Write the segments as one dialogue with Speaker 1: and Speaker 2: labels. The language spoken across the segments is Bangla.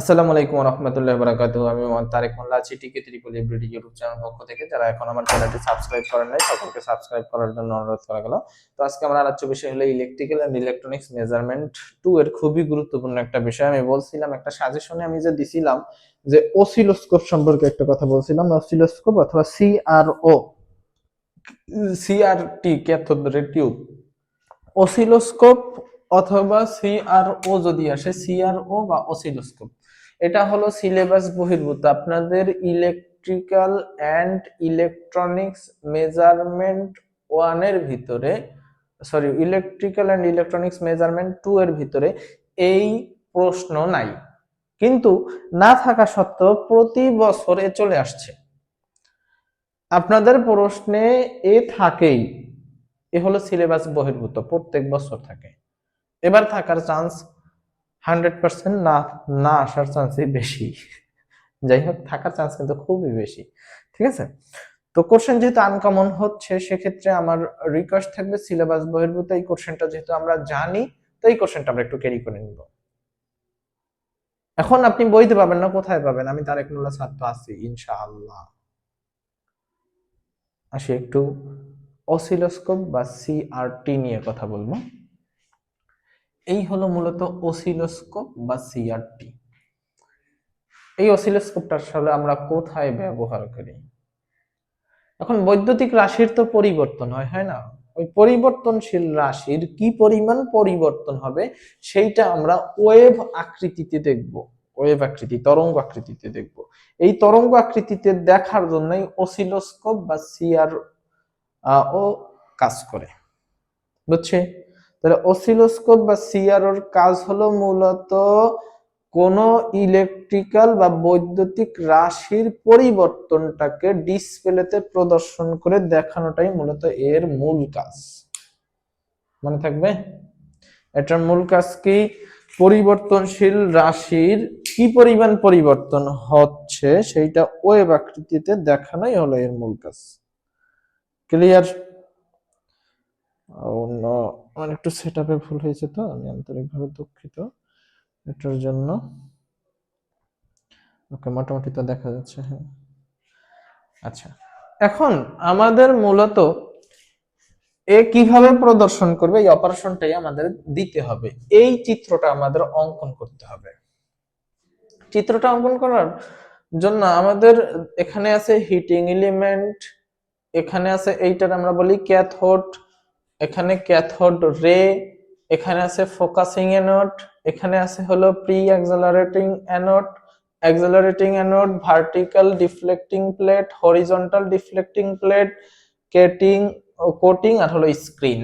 Speaker 1: আসসালামু আলাইকুম রহমতুল্লাহ বারাকাতু আমি তারেক মোল্লা আছি টিকে ত্রিপল এভরিডি ইউটিউব চ্যানেল পক্ষ থেকে। যারা এখন আমার চ্যানেলটি সাবস্ক্রাইব করেন নাই সকলকে সাবস্ক্রাইব করার জন্য অনুরোধ করা গেল। তো আজকে আমরা আলোচ্য বিষয় হলো electrical and electronics measurement two এর খুবই গুরুত্বপূর্ণ একটা বিষয়। আমি বলছিলাম একটা সাজেশনে আমি যে দিছিলাম যে অসিলোস্কোপ সম্পর্কে একটা কথা বলছিলাম অসিলোস্কোপ অথবা CRO CRT cathode ray tube oscilloscope অথবা সিআরও যদি আসে সিআরও বা অসিলোস্কোপ। এটা হলো সিলেবাস বহির্ভূত। আপনাদের ইলেকট্রিক্যাল অ্যান্ড ইলেকট্রনিক্স মেজারমেন্ট ওয়ানের ভিতরে, sorry, electrical and electronics measurement two এর ভিতরে এই প্রশ্ন নাই। কিন্তু না থাকা সত্ত্বেও প্রতি বছর চলে আসছে। আপনাদের প্রশ্নে এ থাকেই। এ হলো সিলেবাস বহির্ভূত, প্রত্যেক বছর থাকে। এবার থাকার চান্স হান্ড্রেড পার্সেন্ট না না আসার চান্সই বেশি। যাই হোক, থাকার চান্স কিন্তু খুবই বেশি। ঠিক আছে? তো কোশ্চেন যেহেতু আনকমন হচ্ছে, সেক্ষেত্রে আমার রিকোয়েস্ট থাকবে সিলেবাস বহির্ভূত। এই কোশ্চেনটা যেহেতু আমরা জানি, তো এই কোশ্চেনটা আমরা একটু ক্যারি করে নিব। এখন আপনি বইতে পাবেন না, কোথায় পাবেন? আমি তারেক মোল্লা ছাত্র আছি, ইনশাআল্লাহ। আসি একটু অসিলোস্কোপ বা সিআরটি নিয়ে কথা বলব। এই হলো মূলত অসিলোস্কোপ বা সিআরটি এই অসিলোস্কোপটা আসলে আমরা কোথায় ব্যবহার করি? এখন বৈদ্যুতিক রাশির তো পরিবর্তন হয় হয় না? ওই পরিবর্তনশীল রাশির কি পরিমাণ পরিবর্তন হবে সেইটা আমরা ওয়েভ আকৃতিতে দেখব। ওয়েভ আকৃতি, তরঙ্গ আকৃতিতে দেখব। এই তরঙ্গ আকৃতিতে দেখার জন্যই অসিলোস্কোপ বা সিআর ও কাজ করে। বুঝছে? তাহলে অসিলোস্কোপ বা সিআরওর কাজ হলো মূলত কোন ইলেকট্রিক্যাল বা বৈদ্যুতিক রাশির পরিবর্তনটাকে ডিসপ্লেতে প্রদর্শন করে দেখানোটাই মূলত এর মূল কাজ। মনে থাকবে? এটার মূল কাজ কি? পরিবর্তনশীল রাশির কি পরিমাণ পরিবর্তন হচ্ছে সেইটা ওয়েব আকৃতিতে দেখানোই হলো এর মূল কাজ। ক্লিয়ার অন্য আমার একটু সেট আপে ভুল হয়েছে তো, আমি আন্তরিকভাবে দুঃখিত এটার জন্য। ওকে, মোটামুটি তো দেখা যাচ্ছে হ্যাঁ। আচ্ছা এখন আমাদের মূলত এ কীভাবে প্রদর্শন করবে, এই অপারেশনটাই আমাদের দিতে হবে। এই চিত্রটা আমাদের অঙ্কন করতে হবে। চিত্রটা অঙ্কন করার জন্য আমাদের এখানে আছে হিটিং এলিমেন্ট এখানে আছে এইটার আমরা বলি ক্যাথোড এখানে ক্যাথোড রে, এখানে আছে ফোকাসিং অ্যানোড, এখানে আছে হলো pre accelerating anode accelerating anode, vertical deflecting plate, horizontal deflecting plate, cutting coating আর হলো স্ক্রিন।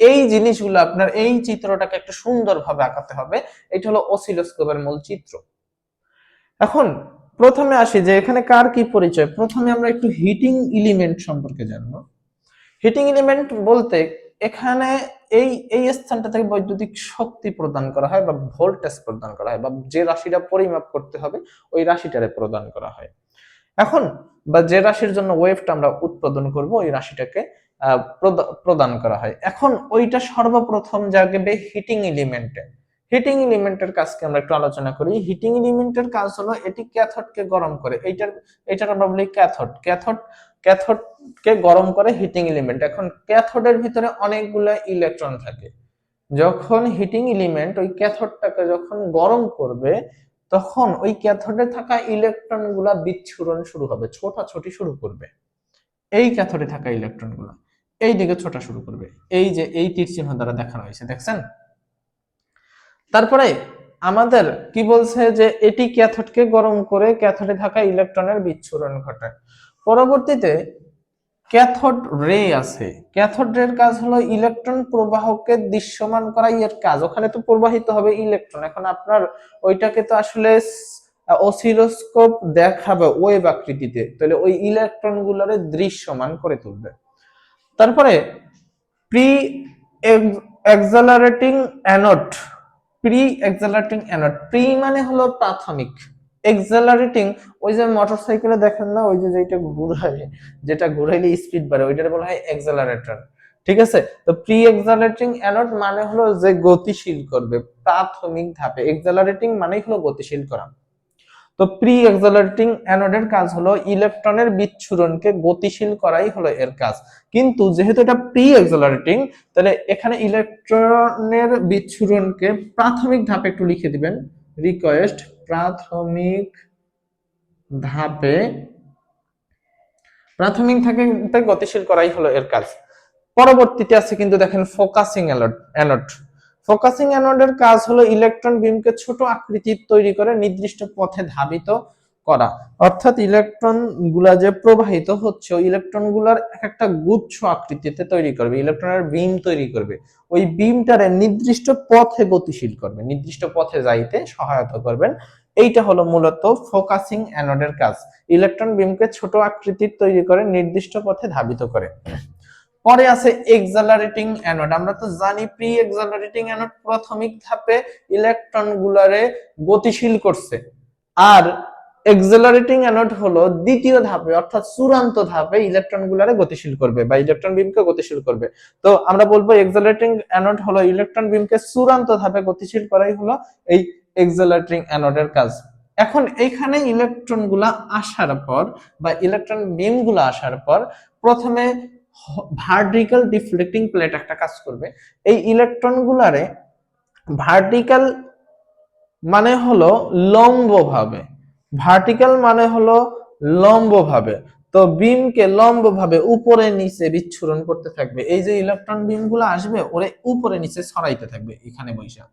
Speaker 1: এই জিনিসগুলো আপনার এই চিত্রটাকে একটু সুন্দরভাবে আঁকাতে হবে। এটা হলো অসিলোস্কোপের মূল চিত্র। এখন প্রথমে আসি যে এখানে কার কি পরিচয়? প্রথমে আমরা একটু হিটিং এলিমেন্ট সম্পর্কে জানব। হিটিং এলিমেন্ট বলতে এখানে এই এই স্থানটা থেকে বৈদ্যুতিক শক্তি প্রদান করা হয় বা ভোল্টেজ প্রদান করা হয় বা যে রাশিটা পরিমাপ করতে হবে, ওই রাশিটারে প্রদান করা হয়। এখন বা যে রাশির জন্য ওয়েভটা আমরা উৎপাদন করব, ওই রাশিটাকে প্রদান করা হয়। এখন ওইটা সর্বপ্রথম যাবে হিটিং এলিমেন্টে হিটিং এলিমেন্টের কাজকে আমরা একটু আলোচনা করি। হিটিং এলিমেন্টের কাজ হলো এটি ক্যাথোডকে গরম করে। এইটার এইটার আমরা বলি ক্যাথোড। ক্যাথোড, ক্যাথোডকে গরম করে হিটিং এলিমেন্ট এখন ক্যাথোডের ভিতরে অনেকগুলো ইলেকট্রন থাকে। যখন হিটিং এলিমেন্ট ওই ক্যাথোডটাকে যখন গরম করবে, তখন ওই ক্যাথোডে থাকা ইলেকট্রনগুলা বিচ্ছুরণ শুরু হবে, ছোটাছুটি শুরু করবে। এই ক্যাথোডে থাকা ইলেকট্রনগুলো এই দিকে ছোটা শুরু করবে। এই যে এই তীর চিহ্ন দ্বারা দেখানো হয়েছে, দেখছেন? তারপরে আমাদের কি বলছে যে এটি ক্যাথোডকে গরম করে ক্যাথোডে থাকা ইলেকট্রনের বিচ্ছুরণ ঘটায় পরবর্তীতে ক্যাথোড রে আছে। ক্যাথোড রের কাজ হলো ইলেকট্রন প্রবাহকে দৃশ্যমান করা, এর কাজ। ওখানে তো প্রবাহিত হবে ইলেকট্রন। এখন আপনার ওইটাকে তো আসলে অসিলোস্কোপ দেখাবে ওয়েব আকৃতিতে। তাহলে ওই ইলেকট্রন গুলোরে দৃশ্যমান করে তুলবে। তারপরে pre accelerating anode pre accelerating anode pre মানে হলো প্রাথমিক। এক্সালারেটিং ওই যে মোটরসাইকেলে দেখেন না, ওই যে যেটা ঘুরায় যেটা ঘুরাইলে স্পিড বাড়ে, ওইটার বলা হয় এক্সালারেটর ঠিক আছে? তো প্রি এক্সালারেটিং অ্যানোড মানে হলো যে গতিশীল করবে, প্রাথমিক ধাপে। এক্সালারেটিং মানেই হলো গতিশীল করা। তো প্রি এক্সালারেটিং অ্যানোডের কাজ হলো ইলেকট্রনের বিচ্ছুরণকে গতিশীল করাই হলো এর কাজ। কিন্তু যেহেতু এটা প্রি এক্সালারেটিং তাহলে এখানে ইলেকট্রনের বিচ্ছুরণকে প্রাথমিক ধাপে একটু লিখে দিবেন। রিকোয়েস্ট প্রাথমিক ধাপে প্রাথমিক ধাপে গতিশীল করাই হলো এর কাজ। পরবর্তীতে আছে কিন্তু দেখেন ফোকাসিং অ্যানোড ফোকাসিং অ্যানোডের কাজ হলো ইলেকট্রন বিমকে ছোট আকৃতির তৈরি করে নির্দিষ্ট পথে ধাবিত করা। অর্থাৎ ইলেকট্রনগুলা যে প্রবাহিত হচ্ছে, ওই ইলেকট্রনগুলার এক একটা গুচ্ছ আকৃতিতে তৈরি করবে ইলেকট্রনের বিম তৈরি করবে। ওই বিমটারে নির্দিষ্ট পথে গতিশীল করবে, নির্দিষ্ট পথে যাইতে সহায়তা করবেন। এইটা হলো মূলত ফোকাসিং অ্যানোডের কাজ। ইলেকট্রন বিমকে ছোট আকৃতির তৈরি করে নির্দিষ্ট পথে ধাবিত করে। পরে আছে এক্সালারেটিং অ্যানোড আমরা তো জানি প্রি এক্সালারেটিং অ্যানোড প্রাথমিক ধাপে ইলেকট্রন গুলারে গতিশীল করছে। আর এক্সালারেটিং অ্যানোড হলো দ্বিতীয় ধাপে, অর্থাৎ চূড়ান্ত ধাপে ইলেকট্রন গুলারে গতিশীল করবে বা ইলেকট্রন বিমকে গতিশীল করবে। তো আমরা বলব এক্সালারেটিং অ্যানোড হলো ইলেকট্রন বিমকে চূড়ান্ত ধাপে গতিশীল করাই হলো এই এক্সালারেটিং অ্যানোডের কাজ। এখন এইখানে ইলেকট্রনগুলা আসার পর বা ইলেকট্রন বিমগুলা আসার পর প্রথমে ভার্টিক্যাল ডিফ্লেক্টিং প্লেট একটা কাজ করবে। এই ইলেকট্রন গুলারে ভার্টিক্যাল মানে হলো লম্বভাবে। ভার্টিক্যাল মানে হলো লম্বভাবে। তো বিমকে লম্বভাবে উপরে, নিচে বিচ্ছুরণ করতে থাকবে। এই যে ইলেকট্রন বিমগুলো আসবে, ওরে উপরে, নিচে ছড়াইতে থাকবে এখানে বৈশা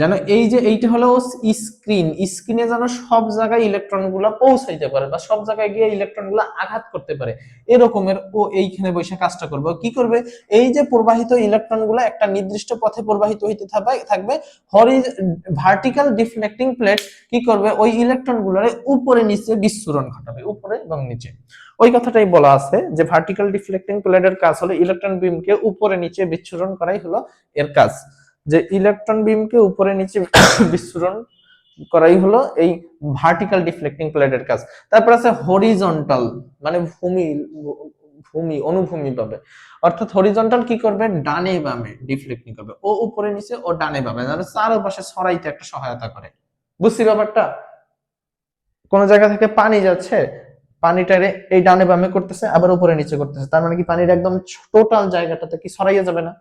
Speaker 1: যেন এই যে এইটা হলো স্ক্রিন, স্ক্রিনে যেন সব জায়গায় ইলেকট্রনগুলা পৌঁছাইতে পারে বা সব জায়গায় গিয়ে ইলেকট্রনগুলা আঘাত করতে পারে, এরকমের ও এইখানে বসে কাজটা করবে। কি করবে? এই যে প্রবাহিত ইলেকট্রনগুলা একটা নির্দিষ্ট পথে প্রবাহিত হইতে থাকবে হরি ভার্টিক্যাল ডিফ্লেক্টিং প্লেট কি করবে? ওই ইলেকট্রনগুলার উপরে, নিচে বিস্ফোরণ ঘটাবে, উপরে এবং নিচে। ওই কথাটাই বলা আছে যে ভার্টিক্যাল ডিফ্লেক্টিং প্লেটের কাজ হলো ইলেকট্রন বিমকে উপরে, নিচে বিচ্ছুরণ করাই হলো এর কাজ। যে ইলেকট্রন বিমকে উপরে নিচে বিস্ফোরণ করাই হলো এই ভার্টিক্যাল ডিফ্লেক্টিং প্লেটের কাজ। তারপর আছে হরিজন্টাল মানে ভূমি ভূমি, অনুভূমি পাবে অর্থাৎ হরিজন্টাল কি করবে? ডানে বামে ডিফ্লেক্টিং করবে। ও উপরে নিচে, ও ডানে বামে। মানে চারপাশে ছড়াইতে একটা সহায়তা করে। বুঝছি ব্যাপারটা? কোন জায়গা থেকে পানি যাচ্ছে পানিটারে এই ডানে বামে করতেছে, আবার উপরে নিচে করতেছে। তার মানে কি পানির একদম টোটাল জায়গাটাতে কি ছড়াইয়া যাবে না?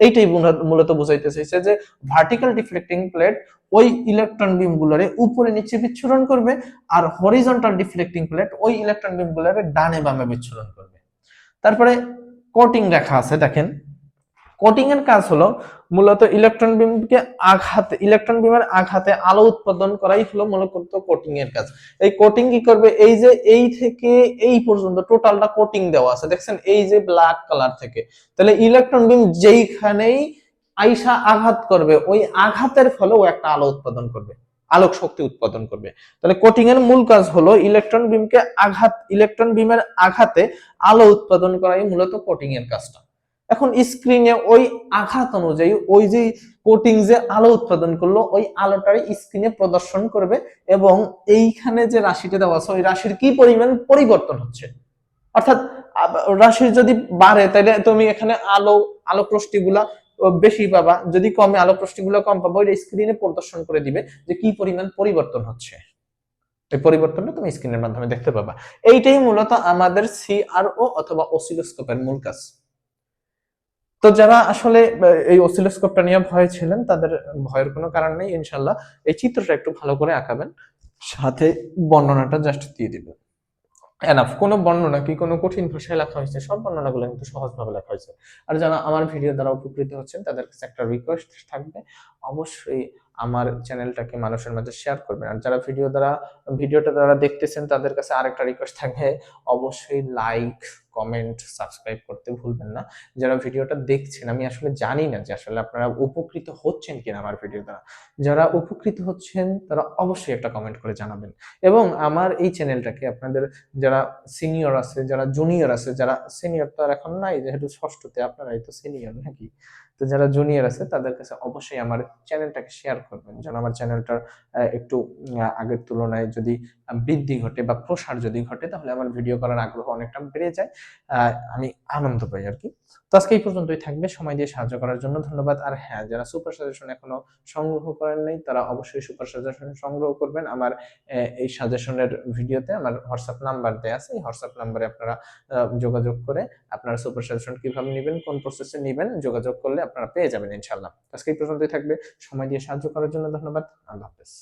Speaker 1: এইটাই মূলত বোঝাইতে চাইছে যে ভার্টিক্যাল ডিফ্লেক্টিং প্লেট ওই ইলেকট্রন বিম গুলারে উপরে নিচে বিচ্ছুরণ করবে আর হরিজন্টাল ডিফ্লেক্টিং প্লেট ওই ইলেকট্রন বিম গুলারে ডানে বামে বিচ্ছুরণ করবে। তারপরে কোটিং রেখা আছে, দেখেন। কোটিং এর কাজ হলো মূলত ইলেকট্রন বিমকে আঘাতে ইলেকট্রন বিমের আঘাতে আলো উৎপাদন করাই হলো মূলত কোটিং এর কাজ। এই কোটিং কি করবে? এই যে এই থেকে এই পর্যন্ত টোটালটা কোটিং দেওয়া আছে। দেখছেন? এই যে ব্ল্যাক কালার থেকে। তাহলে ইলেকট্রন বিম যেইখানেই আইসা আঘাত করবে, ওই আঘাতের ফলে ও একটা আলো উৎপাদন করবে, আলোক শক্তি উৎপাদন করবে। তাহলে কোটিং এর মূল কাজ হলো ইলেকট্রন বিমকে আঘাত ইলেকট্রন বিমের আঘাতে আলো উৎপাদন করাই মূলত কোটিং এর কাজটা। এখন স্ক্রিনে ওই আঘাত অনুযায়ী ওই যে কোটিং যে আলো উৎপাদন করল, ওই আলোটাই স্ক্রিনে প্রদর্শন করবে এবং এইখানে যে রাশিটা দেওয়া আছে, ওই রাশির কি পরিমাণ পরিবর্তন হচ্ছে? অর্থাৎ রাশির যদি বাড়ে তাহলে তুমি এখানে আলো আলোক রশ্মিগুলা বেশি পাবা। যদি কমে আলোক রশ্মিগুলো কম পাবা, ওইটা স্ক্রিনে প্রদর্শন করে দিবে যে কি পরিমাণ পরিবর্তন হচ্ছে। এই পরিবর্তনটা তুমি স্ক্রিনের মাধ্যমে দেখতে পাবা। এইটাই মূলত আমাদের সিআরও অথবা অসিলোস্কোপের মূল কাজ। তো যারা আসলে এই অসিলোস্কোপটা নিয়ে ভয় ছিলেন, তাদের ভয়ের কোনো কারণ নেই ইনশাল্লাহ এই চিত্রটা একটু ভালো করে আঁকাবেন। সাথে বর্ণনাটা জাস্ট দিয়ে দিবেন। এনাফ কোনো বর্ণনা কি, কোনো কঠিন ভাষায় লেখা হয়েছে, সব বর্ণনাগুলো কিন্তু সহজভাবে লেখা হয়েছে। আর যারা আমার ভিডিও দ্বারা উপকৃত হচ্ছেন, তাদের কাছে একটা রিকোয়েস্ট থাকবে। অবশ্যই আমার চ্যানেলটাকে মানুষের মাঝে শেয়ার করবেন। আর যারা ভিডিও দ্বারা ভিডিওটা দ্বারা দেখতেছেন, তাদের কাছে আরেকটা রিকোয়েস্ট থাকবে। অবশ্যই লাইক কমেন্ট সাবস্ক্রাইব করতে ভুলবেন না। যারা ভিডিওটা দেখছেন, আমি আসলে জানি না যে আসলে আপনারা উপকৃত হচ্ছেন কিনা আমার ভিডিও দ্বারা। যারা উপকৃত হচ্ছেন, তারা অবশ্যই একটা কমেন্ট করে জানাবেন। এবং আমার এই চ্যানেলটাকে আপনাদের যারা সিনিয়র আছে, যারা জুনিয়র আছে, যারা সিনিয়র তো আর এখন নাই, যেহেতু ষষ্ঠতে আপনারাই তো সিনিয়র নাকি? তো যারা জুনিয়র আছে, তাদের কাছে অবশ্যই আমার চ্যানেলটাকে শেয়ার করবেন। যেন আমার চ্যানেলটার একটু আগের তুলনায় যদি বৃদ্ধি ঘটে বা প্রসার যদি ঘটে, তাহলে আমার ভিডিও করার আগ্রহ অনেকটা বেড়ে যায়। আমি আনন্দ পাই আর কি। তো আজকে এই পর্যন্তই থাকবে। সময় দিয়ে সাহায্য করার জন্য ধন্যবাদ। আর হ্যাঁ যারা সুপার সাজেশন এখনও সংগ্রহ করেন নাই, তারা অবশ্যই সুপার সাজেশন সংগ্রহ করবেন। আমার এই সাজেশনের ভিডিওতে আমার হোয়াটসঅ্যাপ নাম্বার দেওয়া আছে। এই হোয়াটসঅ্যাপ নাম্বারে আপনারা যোগাযোগ করে আপনারা সুপার সাজেশন কীভাবে নেবেন, কোন প্রসেসে নেবেন, যোগাযোগ করলে আপনারা পেয়ে যাবেন ইনশাল্লাহ আজকে এই পর্যন্তই থাকবে। সময় দিয়ে সাহায্য করার জন্য ধন্যবাদ। আল্লাহ হাফেজ।